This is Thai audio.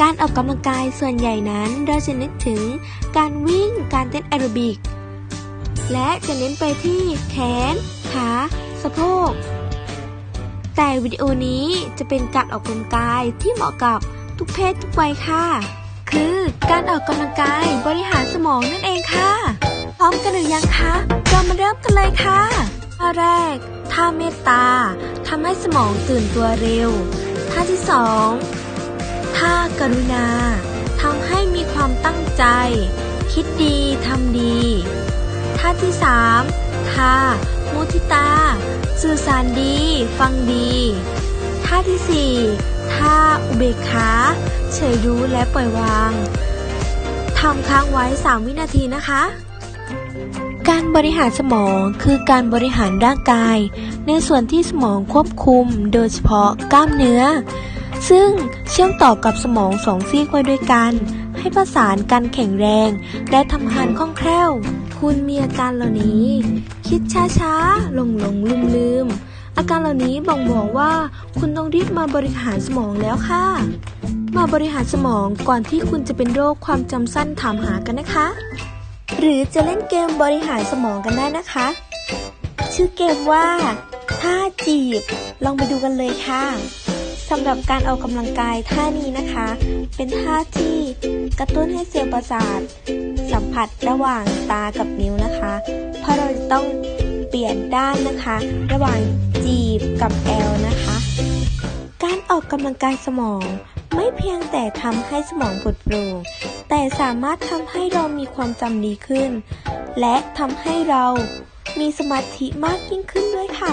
การออกกำลังกายส่วนใหญ่นั้นเราจะนึกถึงการวิ่งการเต้นแอโรบิก และจะเน้นไปที่แขน ขา สะโพก แต่วิดีโอนี้จะเป็นการออกกำลังกายที่เหมาะกับทุกเพศทุกวัยค่ะ คือการออกกำลังกายบริหารสมองนั่นเองค่ะ พร้อมกันหรือยังคะเรามาเริ่มกันเลยค่ะท่าแรกท่าเมตตาทำให้สมองตื่นตัวเร็ว ท่าที่สองท่ากรุณาทำให้มีความตั้งใจ คิดดีทำดี ท่าที่สามท่ามุทิตา สื่อสารดี ฟังดี ท่าที่สี่ท่าอุเบกขาเฉยรู้และปล่อยวางทำค้างไว้ 3 วินาทีนะคะ การบริหารสมองคือการบริหารร่างกาย ในส่วนที่สมองควบคุมโดยเฉพาะกล้ามเนื้อ ซึ่งเชื่อมต่อกับสมองสองซีกไว้ด้วยกัน ให้ประสานกันแข็งแรง และทำงานคล่องแคล่ว คุณมีอาการเหล่านี้ คิดช้าๆหลงหลงลืมลืมๆอาการเหล่านี้บ่งบอกว่า คุณต้องรีบมาบริหารสมองแล้วค่ะ มาบริหารสมองก่อนที่คุณจะเป็นโรคความจำสั้นถามหากันนะคะ หรือจะเล่นเกมบริหารสมองกันได้นะคะ ชื่อเกมว่าท่าจีบ ลองไปดูกันเลยค่ะสำหรับการออกกำลังกายท่านี้นะคะ เป็นท่าที่กระตุ้นให้เซลล์ประสาท สัมผัสระหว่างตากับนิ้วนะคะ เพราะเราจะต้องเปลี่ยนด้านนะคะ ระหว่างจีบกับแอลนะคะ การออกกำลังกายสมอง ไม่เพียงแต่ทำให้สมองปลดโปร่งแต่สามารถทำให้เรามีความจำดีขึ้น และทำให้เรามีสมาธิมากยิ่งขึ้นด้วยค่ะ